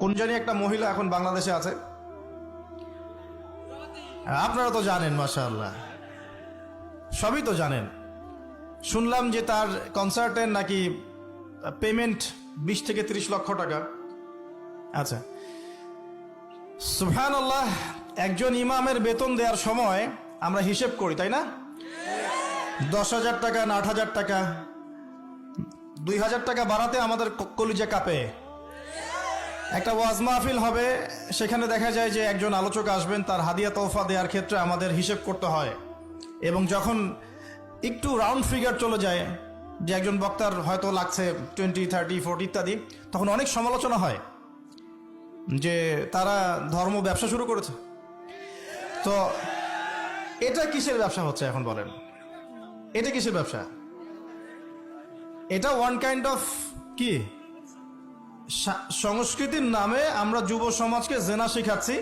কোন জানি একটা মহিলা এখন বাংলাদেশে আছে। আপনারা তো জানেন, মাশাআল্লাহ। সবই তো জানেন। শুনলাম যে তার কনসার্টের নাকি পেমেন্ট বিশ থেকে তিরিশ লক্ষ টাকা। আচ্ছা। আল্লাহ একজন ইমামের বেতন দেওয়ার সময় আমরা হিসেব করি, তাই না? দশ হাজার টাকা না আট হাজার টাকা। দুই হাজার টাকা বাড়াতে আমাদের কলিজা কাঁপে। একটা ওয়াজ মাহফিল হবে, সেখানে দেখা যায় যে একজন আলোচক আসবেন, তার হাদিয়া তোফা দেওয়ার ক্ষেত্রে আমাদের হিসেব করতে হয়। এবং যখন একটু রাউন্ড ফিগার চলে যায়, যে একজন বক্তার হয়তো লাগছে টোয়েন্টি থার্টি ফোর্টি ইত্যাদি, তখন অনেক সমালোচনা হয় যে তারা ধর্ম ব্যবসা শুরু করেছে। তো এটা কিসের ব্যবসা হচ্ছে এখন বলেন? এটা কিসের ব্যবসা? এটা ওয়ান কাইন্ড অফ কি? সংস্কৃতির নামে আমরা যুব সমাজকে জেনা শেখাচ্ছি।